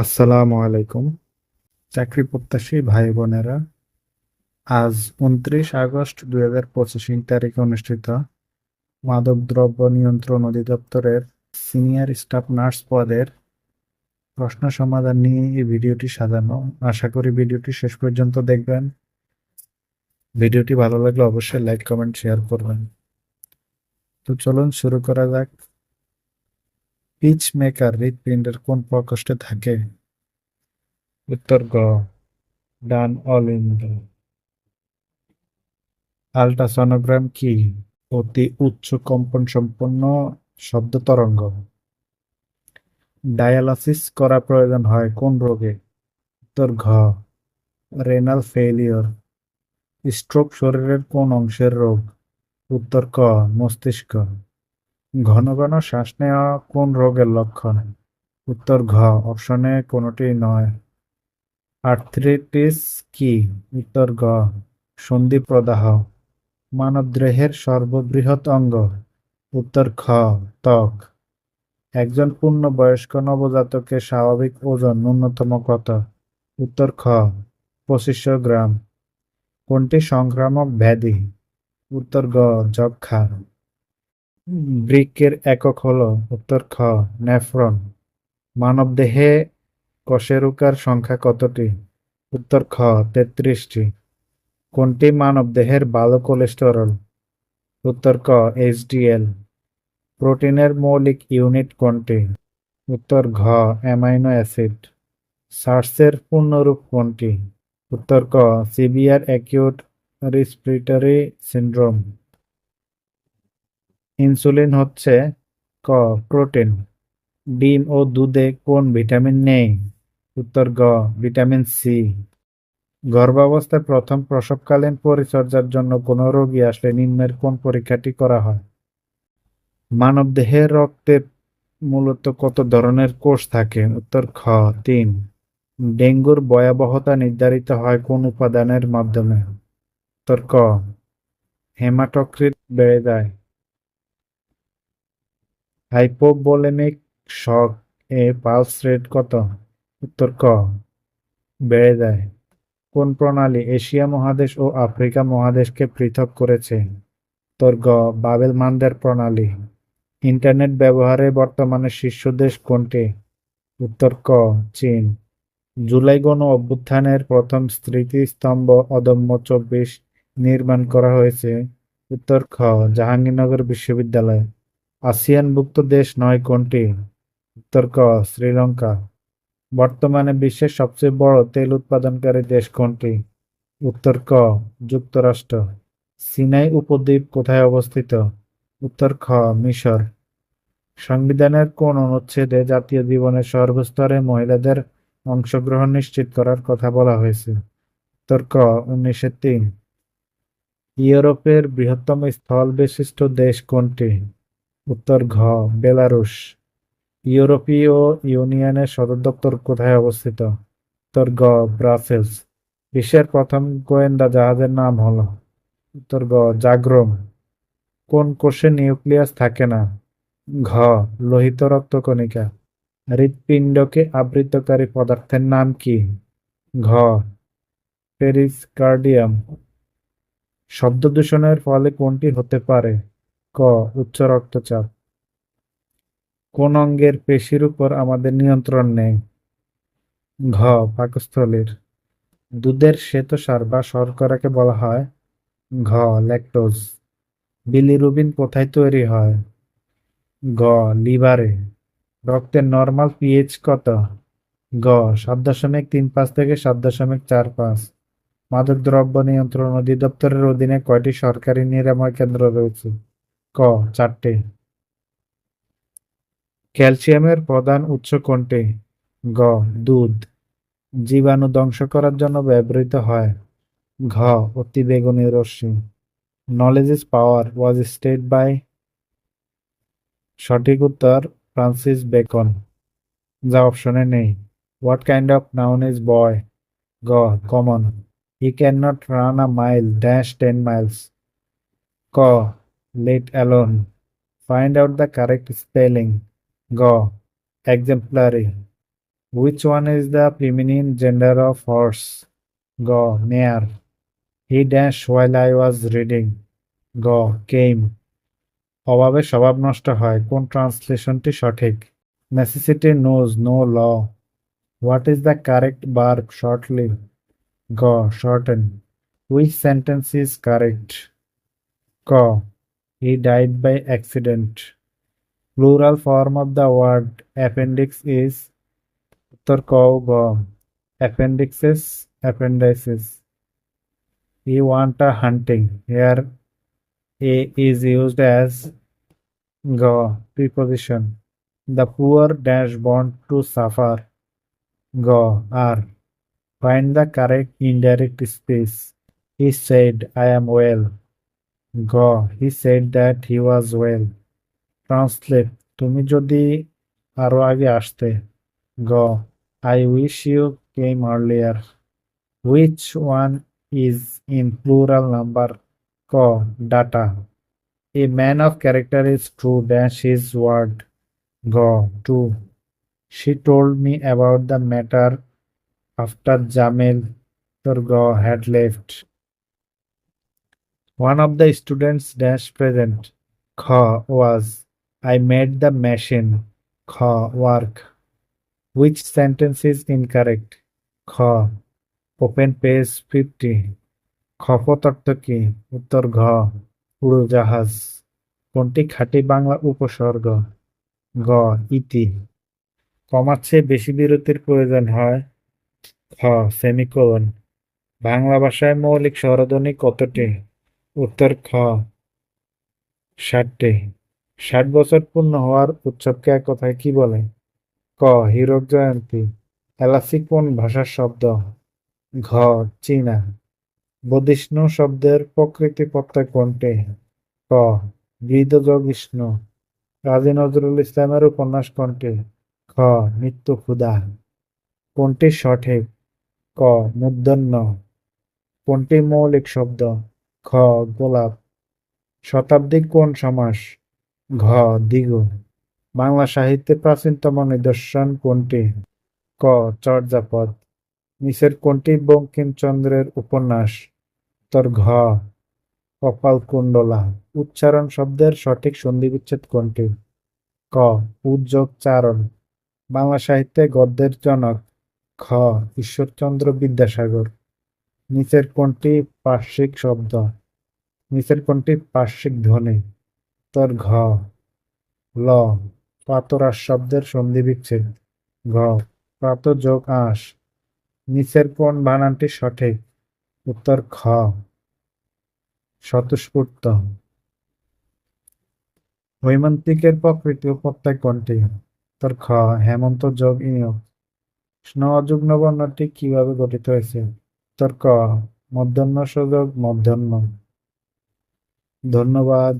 আসসালামু আলাইকুম। চাকরি প্রত্যাশী ভাই বোনেরা, আজ উনত্রিশ আগস্ট দুই হাজার পঁচিশ তারিখে অনুষ্ঠিত মাদকদ্রব্য নিয়ন্ত্রণ অধিদপ্তরের সিনিয়র স্টাফ নার্স পদের প্রশ্ন সমাধান নিয়ে এই ভিডিওটি সাজানো। আশা করি ভিডিওটি শেষ পর্যন্ত দেখবেন। ভিডিওটি ভালো লাগলে অবশ্যই লাইক, কমেন্ট, শেয়ার করবেন। তো চলুন শুরু করা যাক। পিচ মেকার হৃৎপিণ্ডের কোন প্রকোষ্ঠে থাকে? উত্তর গ, ডান অলিন্দ। আল্ট্রাসনোগ্রাম কি? অতি উচ্চ কম্পন সম্পন্ন শব্দ তরঙ্গ। ডায়ালাসিস করা প্রয়োজন হয় কোন রোগে? উত্তর ঘ রেনাল ফেলিওর স্ট্রোক শরীরের কোন অংশের রোগ? উত্তর ক, মস্তিষ্ক। ঘন ঘন শ্বাস নেওয়া কোন রোগের লক্ষণ? উত্তর ঘ, অপশনে কোনোটি নয়। আর্থ্রিটিস কি? উত্তর গ সন্ধি প্রদাহ মানবদেহের সর্ববৃহৎ অঙ্গ। উত্তর খ, ত্বক। একজন পূর্ণবয়স্ক নবজাতকের স্বাভাবিক ওজন ন্যূনতম কত? উত্তর খ, পঁচিশশো গ্রাম। কোনটি সংক্রামক ব্যাধি? উত্তর গ যক্ষা বৃক্কের একক হল উত্তর খ, নেফ্রন। মানবদেহে কশেরুকার সংখ্যা কতটি? উত্তর খ, তেত্রিশটি। কোনটি মানবদেহের ভালো কোলেস্টেরল? উত্তর ক এইচডিএল প্রোটিনের মৌলিক ইউনিট কোনটি? উত্তর ঘ, অ্যামাইনো অ্যাসিড। সার্সের পূর্ণরূপ কোনটি? উত্তর ক, severe acute respiratory syndrome. Insulin হচ্ছে ক, প্রোটিন। ডিম ও দুধে কোন ভিটামিন নেই? উত্তর গ, ভিটামিন সি। গর্ভাবস্থায় প্রথম প্রসবকালীন পরিচর্যার জন্য কোনো রোগী আসলে নিম্নের কোন পরীক্ষাটি করা হয়? মানবদেহের রক্তে মূলত কত ধরনের কোষ থাকে? উত্তর খ, তিন। ডেঙ্গুর ভয়াবহতা নির্ধারিত হয় কোন উপাদানের মাধ্যমে? উত্তর ক হেমাটোক্রিট বেড়ে যায়। হাইপোভোলেমিক শক এ পালস রেট কত? উত্তর ক। বেড়ে যায়। কোন প্রণালী এশিয়া মহাদেশ ও আফ্রিকা মহাদেশকে পৃথক করেছে? উত্তর গ, বাবেল মানদের প্রণালী। ইন্টারনেট ব্যবহারে বর্তমানে শীর্ষ দেশ কোনটি? উত্তর ক, চীন। জুলাই গণ অভ্যুত্থানের প্রথম স্মৃতিস্তম্ভ অদম্য চব্বিশ নির্মাণ করা হয়েছে। উত্তর খ, জাহাঙ্গীরনগর বিশ্ববিদ্যালয়। আসিয়ানভুক্ত দেশ নয় কোনটি? উত্তর ক শ্রীলঙ্কা। বর্তমানে বিশ্বের সবচেয়ে বড় তেল উৎপাদনকারী দেশ কোনটি? উত্তর ক যুক্তরাষ্ট্র। সিনাই উপদ্বীপ কোথায় অবস্থিত? উত্তর খ মিশর। সংবিধানের কোন অনুচ্ছেদে জাতীয় জীবনের সর্বস্তরে মহিলাদের অংশগ্রহণ নিশ্চিত করার কথা বলা হয়েছে? উত্তর ক উনিশশো তিন। ইউরোপের বৃহত্তম স্থল বিশিষ্ট দেশ কোনটি? উত্তর ঘ, বেলারুশ। ইউরোপীয় ইউনিয়নের সদর দপ্তর কোথায় অবস্থিত? উত্তর গ ব্রাসেলস। বিশ্বের প্রথম গোয়েন্দা জাহাজের নাম হল, উত্তর গ জাগ্রম। কোন কোষে নিউক্লিয়াস থাকে না? ঘ, লোহিত রক্তকণিকা। হৃৎপিণ্ডকে আবৃতকারী পদার্থের নাম কি? ঘ, পেরিসকার্ডিয়াম। শব্দ দূষণের ফলে কোনটি হতে পারে? ক, উচ্চ রক্তচাপ। কোন অঙ্গের পেশির উপর আমাদের নিয়ন্ত্রণ নেই? ঘ, পাকস্থলীর। দুধের শ্বেতসার বা শর্করাকে বলা হয় ঘ, ল্যাকটোজ। বিলিরুবিন কোথায় তৈরি হয়? গ, লিভারে। রক্তের নর্মাল পিএইচ কত? গ, সাত দশমিক তিন পাঁচ থেকে সাত দশমিক চার পাঁচ। মাদকদ্রব্য নিয়ন্ত্রণ অধিদপ্তরের অধীনে কয়টি সরকারি নিরাময় কেন্দ্র রয়েছে? ক, চারটে। ক্যালসিয়ামের প্রধান উৎস কোনটি? গ, দুধ। জীবাণু ধ্বংস করার জন্য ব্যবহৃত হয় ঘ, অতিবেগুনি রশ্মি। Knowledge is power was stated by সঠিক উত্তর ফ্রান্সিস বেকন। যা অপশনে নেই। What kind of noun is boy গ common he can not run a mile dash ten miles ক Let alone find out the correct spelling গ exemplary Which one is the feminine gender of horse? G. Mare. He dash while I was reading. G. Came. অভাবে স্বভাব নষ্ট হয় কোন ট্রান্সলেশনটি সঠিক necessity knows no law what is the correct verb shortly গ shorten which sentence is correct ক he died by accident. Plural form of the word appendix is Uttarkov Appendixes, appendices. He want a hunting. Here A is used as go preposition. The poor dash bond to suffer. Go r. Find the correct indirect space. He said, I am well Ga he said that he was well. Translate. তুমি যদি আরো আগে আসতে গ I wish you came earlier. Which one is in plural number? K. Data. A man of character is true dash his word. Go. 2. She told me about the matter after Jamil Turgo had left. One of the students dash present. Kha was. I made the machine. Kha work. Which sentence is incorrect? Kha. Open page 50. খপত অর্থ কি উত্তর ঘ উড়োজাহাজ কোনটি খাঁটি বাংলা উপসর্গ গ ইতি কমার চেয়ে বেশি বিরতির প্রয়োজন হয় খ সেমিকোলন বাংলা ভাষায় মৌলিক স্বরধ্বনি কতটি উত্তর খ। ষাটটি। ষাট বছর পূর্ণ হওয়ার উৎসবকে এক কথায় কি বলে? ক, হীরক জয়ন্তী। এলাসি কোন ভাষার শব্দ? ঘ, চীনা। বদিষ্ণু শব্দের প্রকৃতি প্রত্যয় কোনটি? ক গৃহীষ্ণু কাজী নজরুল ইসলামের উপন্যাস কোনটি? খ মৃত্যু ক্ষুদা কোনটি সঠিক? ক মূর্ধন্য কোনটি মৌলিক শব্দ? খ, গোলাপ শতাব্দী কোন সমাস? ঘ দ্বিগু বাংলা সাহিত্যে প্রাচীনতম নিদর্শন কোনটি? ক, চর্যাপদ। নিচের কোনটি বঙ্কিমচন্দ্রের উপন্যাস? উত্তর ঘ, কপালকুণ্ডলা। উচ্চারণ শব্দের সঠিক সন্ধিবিচ্ছেদ কোনটি? ক উদ্যোগ চারণ। বাংলা সাহিত্যে গদ্যের জনক খ, ঈশ্বরচন্দ্র বিদ্যাসাগর। নিচের কোনটি পার্শ্বিক শব্দ, নিচের কোনটি পার্শ্বিক ধ্বনি, উত্তর ঘ, ল প্রাতরাস শব্দের সন্ধিবিচ্ছেদ ঘ প্রাত যোগ আঁশ, নিচের কোন বানানটি সঠিক, উত্তর খ, স্বতঃস্ফূর্ত। হৈমান্তিকের প্রকৃতি ও প্রত্যয় কোনটি উত্তর খ, হেমন্ত যোগ ইনিয়োগ। স্নযুগ্ন বর্ণটি কীভাবে গঠিত হয়েছে? উত্তর ক মধ্যাহ্ন সুযোগ মধ্যাহ্ন। ধন্যবাদ।